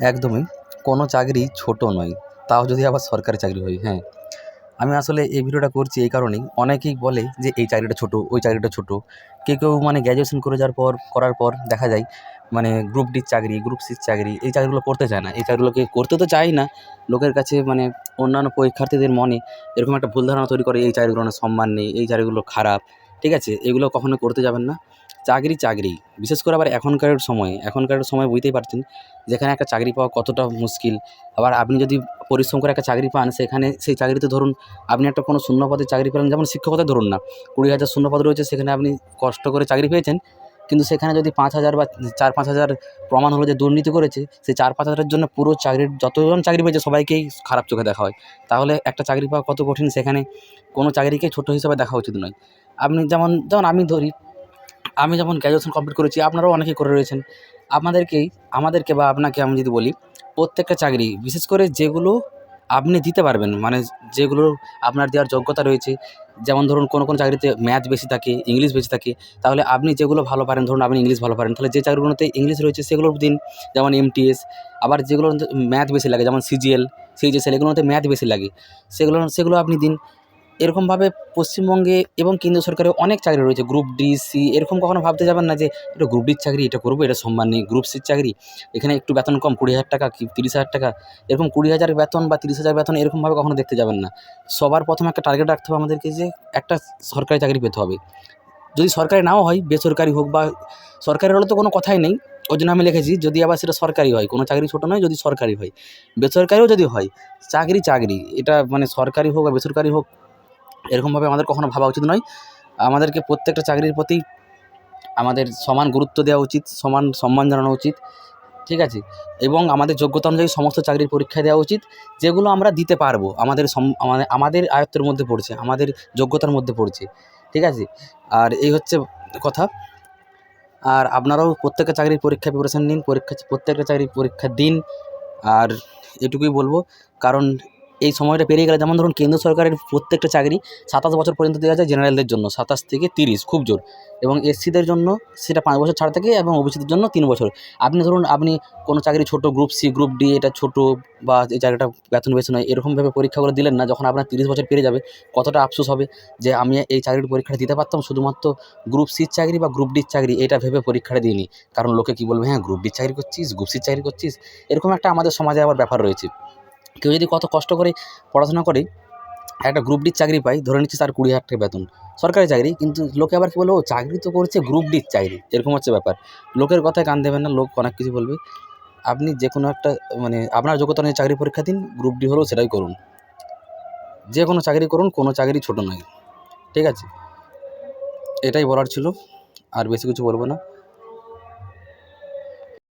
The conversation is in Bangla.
একদমই কোনো চাকরি ছোট নয়, তাও যদি আবার সরকারি চাকরি হয় হ্যাঁ। আমি আসলে এই ভিডিওটা করছি এই কারণেই। অনেকেই বলে যে এই চাকরিটা ছোট, ওই চাকরিটা ছোট। কেউ কেউ মানে গ্র্যাজুয়েশন করে যাওয়ার পর, করার পর দেখা যায় মানে গ্রুপ ডির চাকরি গ্রুপ সির চাকরি, এই চাকরিগুলো করতে চায় না। এই চাকরিগুলোকে করতে তো চায় না। লোকের কাছে মানে অন্যান্য পরীক্ষার্থীদের মনে এরকম একটা ভুল ধারণা তৈরি করে, এই চাকরিগুলো সম্মান নেই, এই চাকরিগুলো খারাপ। ঠিক আছে, এগুলো কখনো করতে যাবেন না। চাকরি চাকরি, বিশেষ করে আবার এখনকার সময়ে, এখনকার সময় বুঝতেই পারছেন যেখানে একটা চাকরি পাওয়া কতটা মুশকিল। আবার আপনি যদি পরিশ্রম করে একটা চাকরি পান, সেখানে সেই চাকরিতে ধরুন আপনি একটা কোনো শূন্য পদে চাকরি পেলেন, যেমন শিক্ষকতা ধরুন না, কুড়ি হাজার শূন্য পদ রয়েছে, সেখানে আপনি কষ্ট করে চাকরি পেয়েছেন। কিন্তু সেখানে যদি পাঁচ হাজার বা চার পাঁচ হাজার প্রমাণ হলো যে দুর্নীতি করেছে, সেই চার পাঁচ হাজারের জন্য পুরো চাকরির যতজন চাকরি পেয়েছে, সবাইকেই খারাপ চোখে দেখা হয়। তাহলে একটা চাকরি পাওয়া কত কঠিন, সেখানে কোনো চাকরিকে ছোটো হিসাবে দেখা উচিত নয়। আপনি যেমন যেমন আমি ধরি, আমি যেমন গ্র্যাজুয়েশন কমপ্লিট করেছি, আপনারাও অনেকে করে রয়েছেন। আপনাদেরকেই আমাদেরকে বা আপনাকে আমি যদি বলি, প্রত্যেকটা চাকরি, বিশেষ করে যেগুলো আপনি দিতে পারবেন মানে যেগুলো আপনার দেওয়ার যোগ্যতা রয়েছে, যেমন ধরুন কোনো কোনো চাকরিতে ম্যাথ বেশি থাকে ইংলিশ বেশি থাকে, তাহলে আপনি যেগুলো ভালো পারেন, ধরুন আপনি ইংলিশ ভালো পারেন, তাহলে যে চাকরিগুলোতে ইংলিশ রয়েছে সেগুলো দিন যেমন এমটিএস আবার যেগুলো ম্যাথ বেশি লাগে, যেমন সিজিএল সিজিএসএল এগুলোতে ম্যাথ বেশি লাগে, সেগুলো সেগুলো আপনি দিন এরকমভাবে পশ্চিমবঙ্গে এবং কেন্দ্রীয় সরকারের অনেক চাকরি রয়েছে। গ্রুপ ডি সি এরকম কখনো ভাবতে যাবেন না যে, এটা গ্রুপ ডির চাকরি, এটা করব, এটা সম্মান নেই। গ্রুপ সির চাকরি, এখানে একটু বেতন কম, কুড়ি হাজার টাকা কি, তিরিশ হাজার টাকা? এরকম কুড়ি হাজার বেতন বা তিরিশ হাজার বেতন এরকমভাবে কখনো দেখতে যাবেন না। সবার প্রথমে একটা টার্গেট রাখতে হবে আমাদেরকে যে, একটা সরকারি চাকরি পেতে হবে। যদি সরকারি নাও হয়, বেসরকারি হোক বা সরকারি হলে তো কোনো কথাই নেই। ওই জন্য আমি লিখেছি, যদি আবার সেটা সরকারি হয়, কোনো চাকরি ছোটো নয়, যদি সরকারি হয়। বেসরকারিও যদি হয়, চাকরি চাকরি, এটা মানে সরকারি হোক বা বেসরকারি হোক এরকমভাবে আমাদের কখনো ভাবা উচিত নয়। আমাদেরকে প্রত্যেকটা চাকরির প্রতি আমাদের সমান গুরুত্ব দেওয়া উচিত, সমান সম্মান জানানো উচিত, ঠিক আছে? এবং আমাদের যোগ্যতা অনুযায়ী সমস্ত চাকরির পরীক্ষা দেওয়া উচিত, যেগুলো আমরা দিতে পারব, আমাদের সম আমাদের আমাদের আয়ত্তের মধ্যে পড়ছে, আমাদের যোগ্যতার মধ্যে পড়ছে, ঠিক আছে? আর এই হচ্ছে কথা। আর আপনারাও প্রত্যেকটা চাকরির পরীক্ষা প্রিপারেশান নিন, পরীক্ষা প্রত্যেকটা চাকরির পরীক্ষা দিন, আর এটুকুই বলব। কারণ এই সময়টা পেরিয়ে গেলে যেমন ধরুন কেন্দ্র সরকারের প্রত্যেকটা চাকরি সাতাশ বছর পর্যন্ত দেওয়া যায় জেনারেলদের জন্য, সাতাশ থেকে তিরিশ, খুব জোর। এবং এসসিদের জন্য সেটা পাঁচ বছর ছাড় থাকে এবং ওবিসিদের জন্য তিন বছর। আপনি ধরুন, আপনি কোনো চাকরি ছোটো গ্রুপ সি গ্রুপ ডি এটা ছোটো বা এই চাকরিটা বেতন বেশি নয় এরকমভাবে পরীক্ষাগুলো দিলেন না, যখন আপনার তিরিশ বছর পেরিয়ে যাবে, কতটা আফসোস হবে যে আমি এই চাকরির পরীক্ষাটা দিতে পারতাম? শুধুমাত্র গ্রুপ সির চাকরি বা গ্রুপ ডির চাকরি, এটা ভেবে পরীক্ষাটা দিইনি। কারণ লোকে কী বলবে হ্যাঁ গ্রুপ ডির চাকরি করছিস গ্রুপ সির চাকরি করছিস? এরকম একটা আমাদের সমাজে আবার ব্যাপার রয়েছে। কেউ যদি কত কষ্ট করে পড়াশোনা করে, একটা গ্রুপ ডির চাকরি পায়, ধরে নিচ্ছে তার কুড়ি হাজার টাকা বেতন। সরকারি চাকরি, কিন্তু লোকে আবার কী বলব, ও চাকরি তো করছে গ্রুপ ডির চাকরি। এরকম হচ্ছে ব্যাপার। লোকের কথায় কান দেবেন না, লোক অনেক কিছু বলবে। আপনি যে কোনো একটা মানে আপনার যোগ্যতা নিয়ে চাকরি পরীক্ষা দিন গ্রুপ ডি হলেও সেটাই করুন। যে কোনো চাকরি করুন, কোনো চাকরি ছোটো নয়। ঠিক আছে? এটাই বলার ছিল। আর বেশি কিছু বলব না।